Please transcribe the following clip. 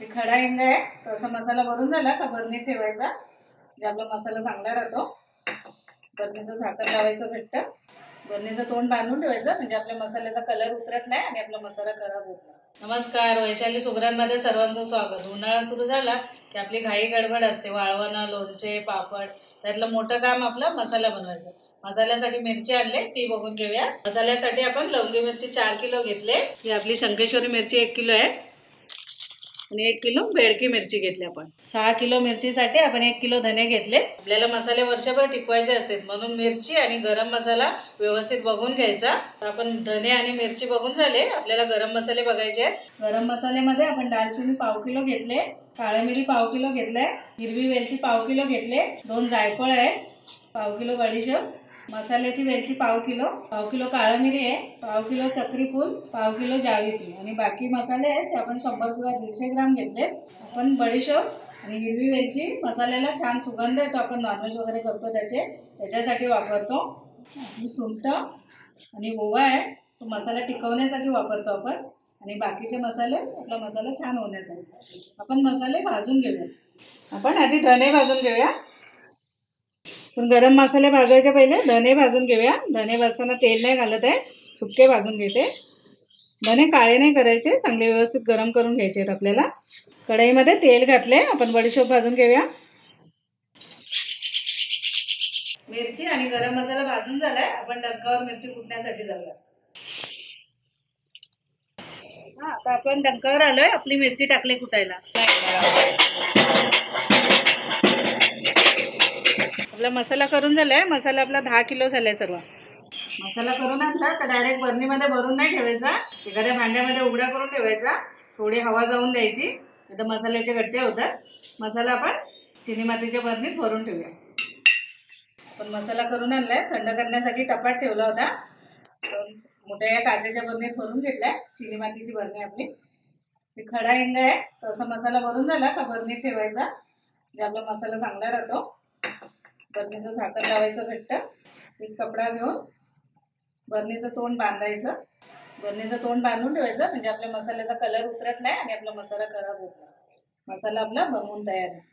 हे खडा हिंग आहे. तर असा मसाला भरून झाला का बरणीत ठेवायचा. म्हणजे आपला मसाला चांगला राहतो. बरणीचं झाकण लावायचं घट्ट. बरणीचं तोंड बांधून ठेवायचं. म्हणजे आपल्या मसाल्याचा कलर उतरत नाही आणि आपला मसाला खराब होत नाही. नमस्कार वैशाली सुगरांमध्ये सर्वांचं स्वागत. उन्हाळा सुरू झाला की आपली घाई गडबड असते. वाळवणं लोणचे पापड त्यातलं मोठं काम आपलं मसाला बनवायचं. मसाल्यासाठी मिरची आणले ती बघून घेऊया. मसाल्यासाठी आपण लवंगी मिरची चार किलो घेतले. ही आपली शंकेश्वरी मिरची एक किलो आहे. आणि एक किलो बेडकी मिरची घेतली आपण. सहा किलो मिरचीसाठी आपण एक किलो धने घेतले. आपल्याला मसाले वर्षभर टिकवायचे असतात. म्हणून मिरची आणि गरम मसाला व्यवस्थित बघून घ्यायचा. तर आपण धने आणि मिरची बघून झाले. आपल्याला गरम मसाले बघायचे आहेत. गरम मसाल्यामध्ये आपण दालचिनी पाव किलो घेतले. काळे मिरी पाव किलो घेतले. हिरवी वेलची पाव किलो घेतले. दोन जायफळ आहे पाव किलो बडीशेप. मसाल्याची वेलची पाव किलो पाव किलो काळा मिरी आहे पाव किलो चक्रीफूल पाव किलो जावित्री आणि बाकी मसाले आहेत ते आपण शंभर किंवा दीडशे ग्राम घेतले. आपण बडीशेप आणि हिरवी वेलची मसाल्याला छान सुगंध येतो. आपण नॉनव्हेज वगैरे करतो त्याचे. त्याच्यासाठी वापरतो. आणि सुंठ आणि ओवा आहे तो मसाला टिकवण्यासाठी वापरतो आपण. आणि बाकीचे मसाले आपला मसाला छान होण्यासाठी. आपण मसाले भाजून घेऊया आपण आधी धने भाजून घेऊया. पण गरम मसाले भाजायच्या पहिले. धने भाजून घेऊया. धने भाजताना तेल नाही घालत आहे. सुके भाजून घेते. धने काळे नाही करायचे. चांगले व्यवस्थित गरम करून घ्यायचे आहेत आपल्याला. कढईमध्ये तेल घातले. आपण बडीशोप भाजून घेऊया. मिरची आणि गरम मसाला भाजून झालाय. आपण डंकावर मिरची कुटण्यासाठी जाऊया. हा आता आपण डंकावर आलोय. आपली मिरची टाकली कुटायला. आपला मसाला करून झालाय मसाला आपला दहा किलो झालाय सर्व. मसाला करून आणला तर डायरेक्ट बरणीमध्ये भरून नाही ठेवायचा. एखाद्या भांड्यामध्ये उघडा करून ठेवायचा. थोडी हवा जाऊन द्यायची. नाही मसाल्याचे गट्टे होतात. मसाला आपण चिनी मातीच्या बरणीत भरून ठेवूया. आपण मसाला करून आणलाय. थंड करण्यासाठी टपात ठेवला होता. मोठ्या या काचेच्या बरणीत भरून घेतलाय. चिनी मातीची बरणी आपली. ते खडा हिंग आहे. तर मसाला भरून झाला का बरणीत ठेवायचा. म्हणजे आपला मसाला चांगला राहतो. बरणीचं झाकण लावायचं घट्ट. एक कपडा घेऊन बरणीचं तोंड बांधायचं. बरणीचं तोंड बांधून ठेवायचं. म्हणजे आपल्या मसाल्याचा कलर उतरत नाही आणि आपला मसाला खराब होत नाही. मसाला आपला बनवून तयार आहे.